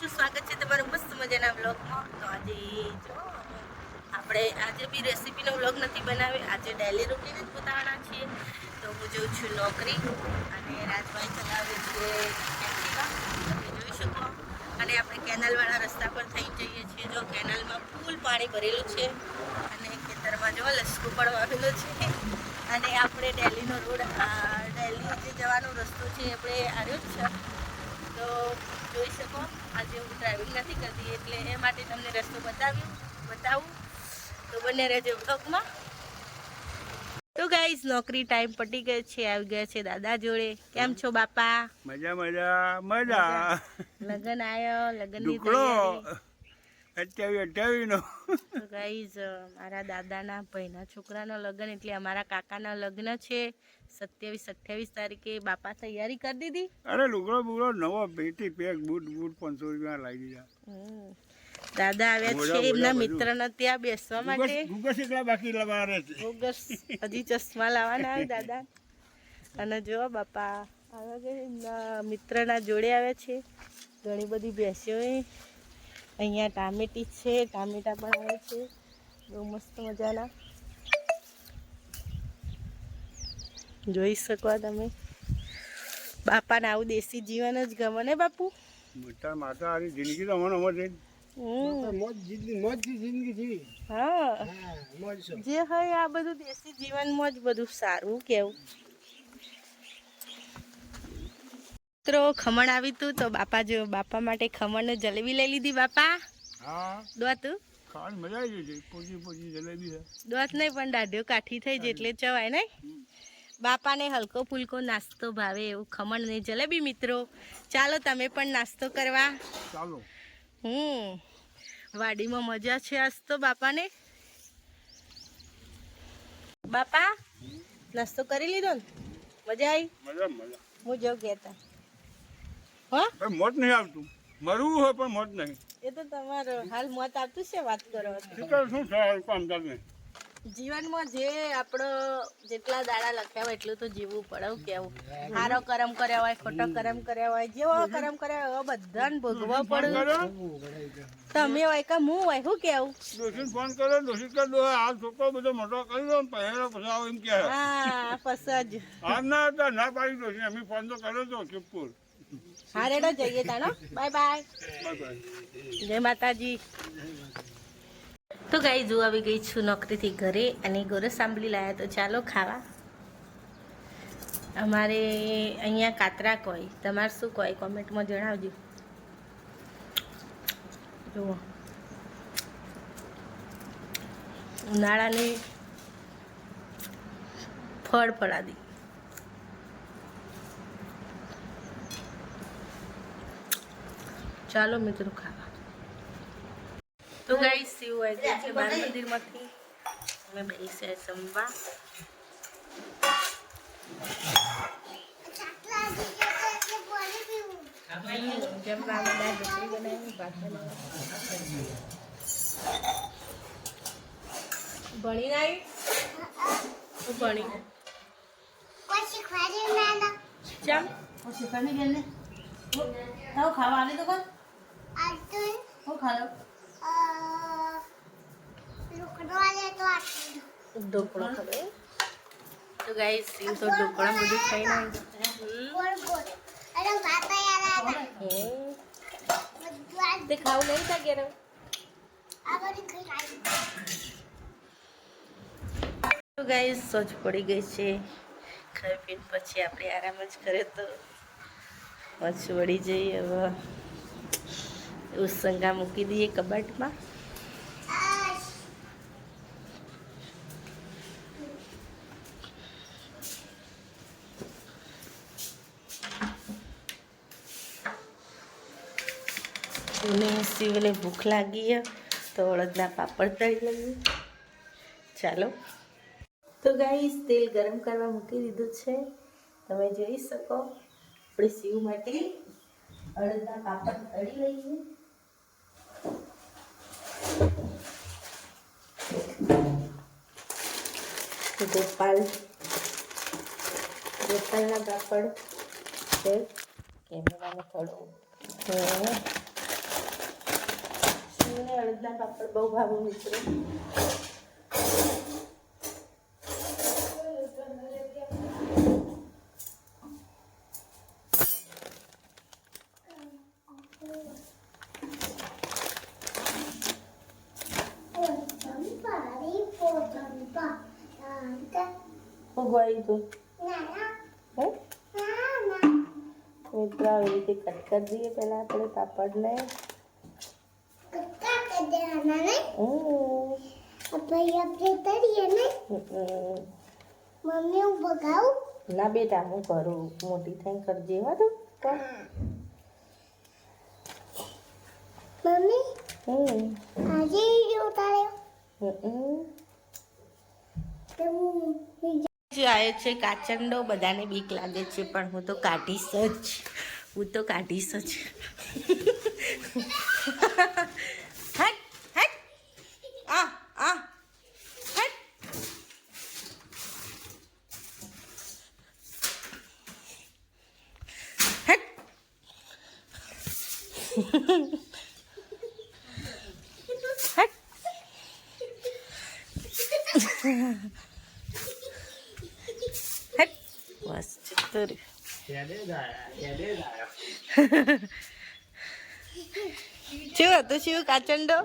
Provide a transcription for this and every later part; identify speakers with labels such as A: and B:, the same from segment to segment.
A: છું સ્વાગત છે તમારું મસ્ત મજાના વ્લોગમાં તો આજે જો, આપણે આજે બી રેસીપીનો વ્લોગ નથી બનાવ્યો. આજે ડેલી રૂટીન જ બતાવવાના છીએ. તો હું જોઉં છું નોકરી અને રાજભાઈ ચલાવે છે એક્ટિવા તમે જોઈ શકો. અને આપણે કેનલવાળા રસ્તા પર થઈ જઈએ છીએ. જો કેનલમાં ફૂલ પાણી ભરેલું છે અને ખેતરમાં જો લસકું પણ વાવેલું છે. અને આપણે ડેલીનો રોડ ડેલી જે જવાનો રસ્તો છે આપણે આવ્યો જ છે. તો જોઈ શકો. આજે હું ડ્રાઇવિંગ નથી કરતી એટલે એ માટે તમને રસ્તો બતાવ્યું બતાવું. તો બંને રહેજો બ્લોગમાં તો ગાઈઝ નોકરી ટાઈમ પટી ગયો છે આવી ગયા છે દાદા જોડે. કેમ છો બાપા?
B: મજા મજા મજા.
A: લગન આવ્યો લગનની
B: ડુકડો નો
A: ગાઈઝ મારા દાદાના ભાઈના છોકરાનો લગ્ન એટલે અમારા કાકાના લગ્ન છે. સત્યાવીસ અઠ્યાવીસ તારીખે બાપા તૈયારી કરી દીધી.
B: અરે લુગડો બુગડો નવો પેટી પેક બૂટ બૂટ પાંચસો રૂપિયા લાગી દીધા
A: દાદા આવ્યા છે એમના
B: બધું.
A: ત્યાં બેસવા માટે.
B: ગુગસ એકલા બાકી
A: હજી ચશ્મા લાવવાના આવે દાદા. અને જો બાપા આવે કે એમના મિત્રના જોડે આવે છે. ઘણી બધી ભેંસો અહીંયા ટામેટી છે ટામેટા પણ આવે છે. બહુ મસ્ત મજાના. જોઈ શકો તમે. બાપાને આવું દેશી જીવન જ ગમે ને બાપુ?
B: મોટા માતા આવી જિંદગી તો અમને અમર
A: જે. હોય આ બધું દેશી જીવનમાં જ બધું સારું કેવું. મિત્રો ખમણ આવ્યું તું તો બાપા જો બાપા માટે ખમણ ને જલેબી લઈ લીધી બાપા.
B: હા.
A: દોત?
B: ખાવાની મજા આવી ગઈ પોજી પોચી જલેબી
A: દોત નહીં પણ દાઢ્યો કાઠી થઈ જાય એટલે ચવાય નહીં. બાપાને હલકો ફૂલકો નાસ્તો ભાવે એવું ખમણ ને જલેબી મિત્રો. ચાલો તમે પણ નાસ્તો કરવા.
B: ચાલો.
A: હમ. વાડીમાં મજા છે આજ તો બાપાને. બાપા નાસ્તો કરી લીધો ને? મજા આવી?
B: મજા મજા.
A: હું જો કહેતા હા?
B: મોત નહીં આવતું. મરવું હોય પણ મોત નહીં.
A: એ તો તમારો હાલ મોત આવતું છે વાત કરો
B: શું થાય કામ ચાલે
A: જીવનમાં જે આપણો જેટલા દાડા લખ્યા હોય એટલું તો જીવવું પડે કેવું. સારો કરમ કર્યા હોય ખોટો કરમ કર્યા હોય જેવો કરમ કર્યા હોય બધાને ભોગવવા પડે. તમે હોય કે હું હોય શું કેવું?
B: દોશી ફોન કરો દોશી કરી દો. આ છોકરો બધો મોટો કરી દો ને પહેલો એમ કે
A: હા પછી
B: આ ના ના પાડી દોશી અમે ફોન તો કર્યો તો ચૂપકુર
A: હા, રેડો જઈએ તાનો બાય બાય. જય માતાજી. તો ગાઈ જો આવી ગઈ છું નોકરીથી ઘરે અને ગોરસ સાંભળી લાયા, તો ચાલો ખાવા. અમારે અહીંયા કાતરા કોઈ. તમારે શું કોઈ? કોમેન્ટમાં જણાવજો. જુઓ. ઉનાળાની ફળ ફળાદી. ચાલો મિત્રો ખાવા. તો ગાઈ શિવ આવી છે બાળ મંદિરમાંથી અમે બેસી જમવા જમવા. બધા રોટલી બનાવી ભાત ભણી આવી હું ભણી ચમ? હું શીખવાની ગયેલ ને ખાવા આવી તો કોણ ઢોકળો ખબર તો ગાઈ સિંહ તો ઢોકળા બધું તે ખાવું નહીં તો ગાઈ સોચ પડી ગઈ છે. ખાઈ પીને પછી આપણે આરામ જ કરે તો. પછી વળી જઈએ હવે. ઉસંગા મૂકી દઈએ કબાટમાં. અને શિવને ભૂખ લાગી તો અડદના પાપડ તળી લઈએ. ચાલો. તો ગાઈસ, તેલ ગરમ કરવા મૂકી દીધું છે. તમે જોઈ શકો, આપણે શિવ માટે અડદના પાપડ તળી લઈએ. ગોપાલ. ગોપાલના કાપડ છે. કેમેરાનો થોડો સિંહને અડદના પાપડ બહુ ભાવો મિત્રો. હે? મિત્રો આવી રીતે કટ કરી દઈએ પહેલાં આપણે પાપડને.
C: મમ્મી હું બગાવું
A: ના બેટા હું કરું મોટી થઈને કરજે હો તું.
C: મમ્મી
A: હમ.
C: આજે ઉતાર્યો.
A: હમ.
C: તો હું
A: જે આવે છે, કાચંડો બધાને બીક લાગે છે, પણ હું તો કાઢીશ જ. હું તો કાઢીશ જ. રહ્યો શું હતું શું કાચંડો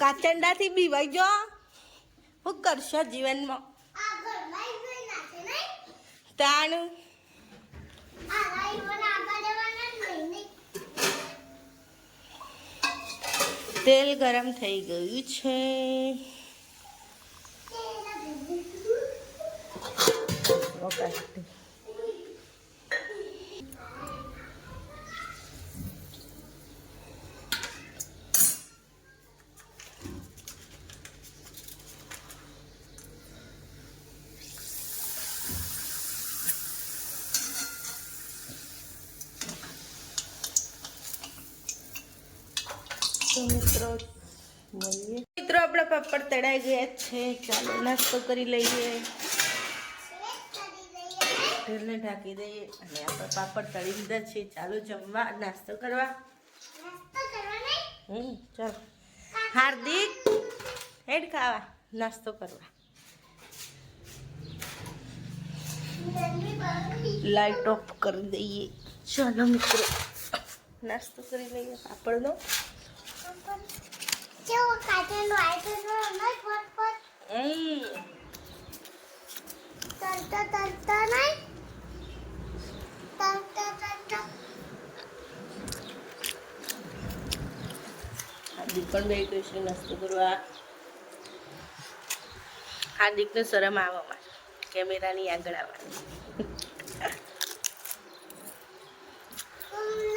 A: કાચંડાથી બીવાઈ જો શું કરશો જીવનમાં તાણ તેલ ગરમ થઈ ગયું છે ઓકે. મિત્રો મિત્રો આપણા પાપડ તળાઈ ગયા છે. ચાલો નાસ્તો કરી લઈએ. તેલને ઢાંકી દઈએ અને આપણે પાપડ તળી દીધા છે. ચાલો જમવા નાસ્તો કરવા. હમ ચાલો. હાર્દિક હેડ ખાવા. નાસ્તો કરવા. લાઈટ ઓફ કરી દઈએ. ચાલો મિત્રો. નાસ્તો કરી લઈએ પાપડનો.
C: તરતા તરતા નહીં તરતા તરતા
A: હાર્દિક પણ બે કૃષ્ણ નાસ્તો કરવા. હાર્દિકને શરમ આવવામાં કેમેરાની આગળ આવવાની.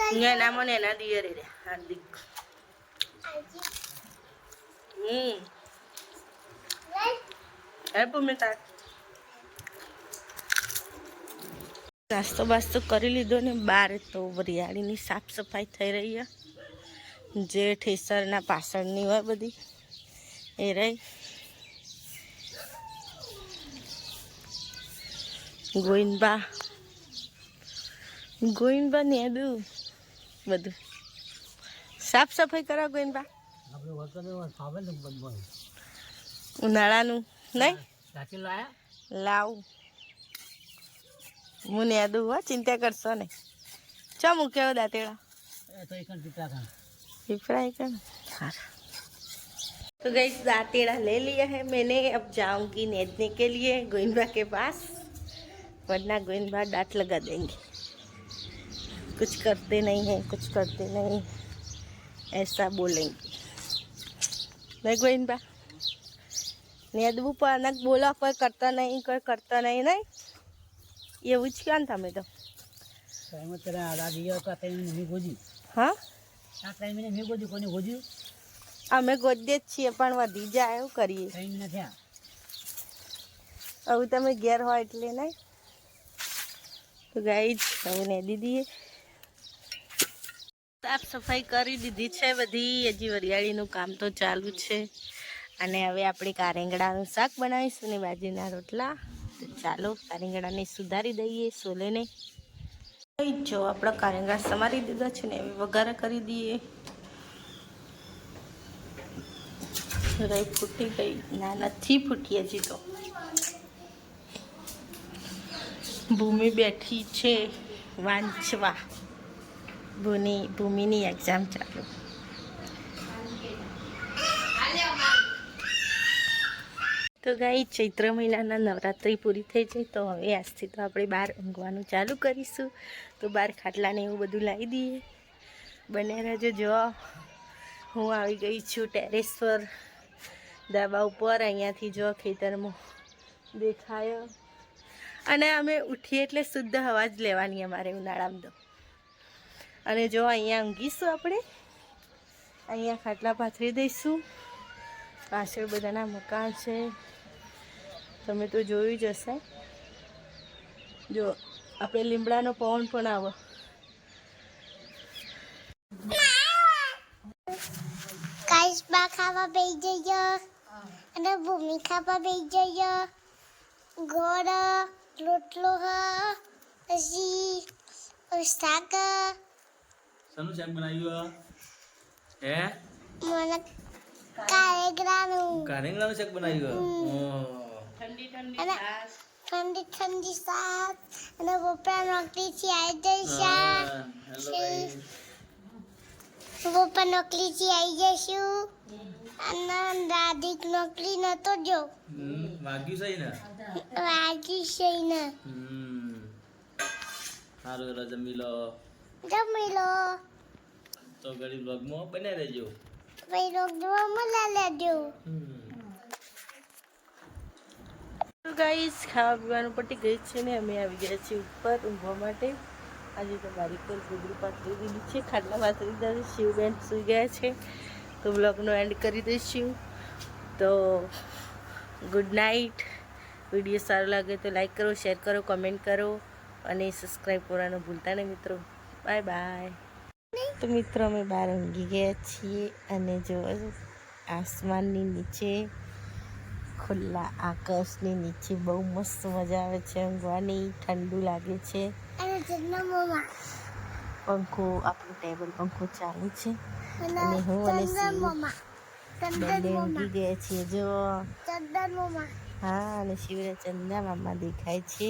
A: અહીંયા નામો ને એના દિયરે રે, હાર્દિક. હમ. હે ભૂમિકા નાસ્તો બાસ્તો કરી લીધો ને બાર તો વરિયાળીની સાફ સફાઈ થઈ રહી છે. જે ઠેસરના પાછળની હોય બધી. એ રહી. ગોઈનબા ગોઈનબા ને બધું બધું. સાફ સફાઈ કરો ગોઈનબા
D: ને
A: ઉનાળાનું નહીં? લાવ. હું ને દઉં હો ચિંતા કરશો નહીં. ચો મૂક્યો દાંતેડા?
D: એ તો એક ટીટા ખાન
A: पिपरा है क्या हाँ तो गई दातेड़ा ले लिया है मैंने अब जाऊंगी नेदने के लिए गोइंबा के पास वरना गोइंबा डांट लगा देंगे कुछ करते नहीं हैं कुछ करते नहीं ऐसा बोलेंगे नहीं गोइंबा નેદવું પણ અનક બોલો કોઈ કરતા નહીં કોઈ કરતા નહીં નહીં એવું જ ક્યાં તમે તો
D: ટાઈમ અત્યારે આ રાજી તો આ ટાઈમે મેં ગોજી
A: હા
D: આ મેં કોને
A: અમે ગોદ્ય જ છીએ પણ વધી જાય એવું કરીએ.
D: થયા.
A: હવે તમે ઘેર હોય એટલે નહીં. તો ગાઈ હવે ને દીદીએ સાફ સફાઈ કરી દીધી છે બધી. હજી વરિયાળીનું કામ તો ચાલુ છે. અને હવે આપણે કારેંગડાનું શાક બનાવીશું ને બાજરીના રોટલા. તો ચાલો કારેંગડાને સુધારી દઈએ સોલેને. જો આપણા કારેંગા સમારી દીધા છે ને હવે વઘારા કરી દઈએ. રાઈ ફૂટી ગઈ. ના, નથી ફૂટી હજી તો. ભૂમિ બેઠી છે વાંચવા. ભૂમિ ભૂમિની એક્ઝામ ચાલુ. તો ગાઈ ચૈત્ર મહિનાના નવરાત્રિ પૂરી થઈ જાય તો હવે આજથી તો આપણે બહાર ઊંઘવાનું ચાલુ કરીશું. તો બહાર ખાટલાને એવું બધું લાવી દઈએ. બને રાજો જો, હું આવી ગઈ છું ટેરેસ પર. ધાબા ઉપર, અહીંયાથી જો ખેતરમાં દેખાયો. અને અમે ઉઠીએ એટલે શુદ્ધ હવા જ લેવાની અમારે ઉનાળામાં તો. અને જો, અહીંયા ઊંઘીશું આપણે. અહીંયા ખાટલા પાથરી દઈશું. પાછળ બધાના મકાન છે. તમે તો જોયું જ હશે. જો આપણે લીમડાનો પવન પણ આવો.
C: કાચબા ખાવા બેસી જજો. અને ભૂમિ ખાવા બેસી જજો. ગોળ રોટલો હ પછી શાક.
E: શાનું શાક બનાવ્યું? હે?
C: મને કારેગરાનું.
E: કારેંગણાનું શાક બનાવ્યું.
A: ઠંડી ઠંડી
C: અને
A: છાશ.
C: ઠંડી ઠંડી શાક અને બપોર નોકરીથી આવી જઈ શાક
E: હા, હેલો ગાઈસ.
C: બપોર નોકરીથી આવી જઈશું અને દાદી નોકરી નતો જો
E: વાગ્યું છે ને?
C: વાગ્યું છે ને.
E: હમ. સારું જમી લો.
C: જમી લો.
E: તો ગરીબ બ્લોગમાં બનાવી દેજો.
C: ભાઈ રોગ જોવા મળે લેજો.
E: હમ.
A: તો ગાઈસ ખાવા પીવાનું પટી ગઈ છે ને, અમે આવી ગયા છીએ ઉપર ઊંઘવા માટે. આજે તો મારી પર ગુગરી પાથરી દીધી છે, ખાટલા પાથરી દીધા શિવબેન સૂઈ ગયા છે. તો બ્લોગનો એન્ડ કરી દઈશું. તો ગુડ નાઇટ વીડિયો સારો લાગે તો લાઈક કરો શેર કરો કમેન્ટ કરો અને સબસ્ક્રાઈબ કરવાનું ભૂલતા નહીં મિત્રો. બાય બાય તો મિત્રો, અમે બહાર ઊંઘી ગયા છીએ અને જો આસમાનની નીચે ખુલ્લા આકાશની નીચે બહુ મસ્ત મજા આવે છે. ઊંઘવાની ઠંડુ લાગે છે. પંખો આપણું ટેબલ પંખો ચાલુ છે.
C: અને
A: હું અને બંને ઊંઘી ગયા છીએ. જો હા અને શિવરા ચંદા મામા દેખાય છે.